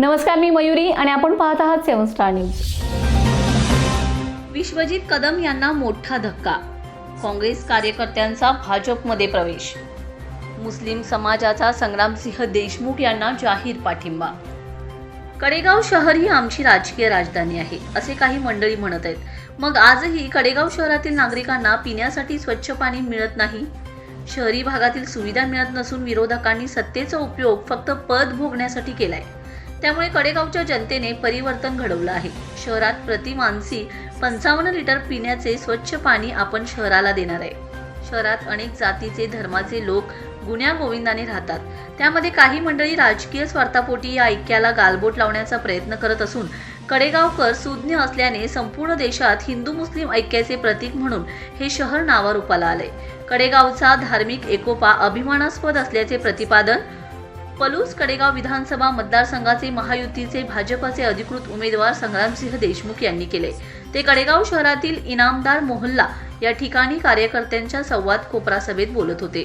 नमस्कार मी मयुरी आणि आपण पाहत आहात seven star news. Vishwajit Kadam यांना मोठा धक्का. काँग्रेस कार्यकर्त्यांचा भाजपमध्ये प्रवेश. मुस्लिम समाजाचा संग्रामसिंह देशमुख यांना जाहीर पाठिंबा. कडेगाव शहर ही आमची राजकीय राजधानी आहे असे काही मंडळी म्हणत आहेत. मग आजही कडेगाव शहरातील नागरिकांना पिण्यासाठी स्वच्छ पाणी मिळत नाही? शहरी भागातील सुविधा मिळत नसून विरोधकांनी सत्तेचा उपयोग फक्त पद भोगण्यासाठी केलाय. त्यामुळे कडेगावच्या जनतेने परिवर्तन घडवलं आहे. शहरात प्रति मानसी पंचावन्न लिटर पिण्याचे स्वच्छ पाणी आपण शहराला देणार आहे. शहरात अनेक जातीचे धर्माचे लोक गुण्या गोविंदाने राहतात. त्यामध्ये काही मंडळी राजकीय स्वार्थापोटी या ऐक्याला गालबोट लावण्याचा प्रयत्न करत असून कडेगावकर सुज्ञ असल्याने संपूर्ण देशात हिंदू मुस्लिम ऐक्याचे प्रतीक म्हणून हे शहर नावारूपाला आले कडेगावचा धार्मिक एकोपा अभिमानास्पद असल्याचे प्रतिपादन पलूस कडेगाव विधानसभा मतदारसंघाचे महायुतीचे भाजपचे अधिकृत उमेदवार संग्रामसिंह देशमुख यांनी केले. ते कडेगाव शहरातील इनामदार मोहल्ला या ठिकाणी कार्यकर्त्यांच्या संवाद कोपरा सभेत बोलत होते.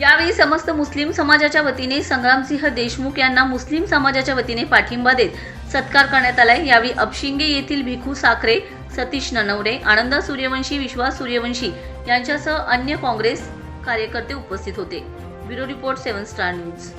यावेळी समस्त मुस्लिम समाजाच्या वतीने संग्रामसिंह देशमुख यांना मुस्लिम समाजाच्या वतीने पाठिंबा देत सत्कार करण्यात आलाय. यावेळी अपशिंगे येथील भिखू साखरे सतीश ननवरे आनंद सूर्यवंशी विश्वास सूर्यवंशी यांच्यासह अन्य काँग्रेस कार्यकर्ते उपस्थित होते. Bureau report seven star news.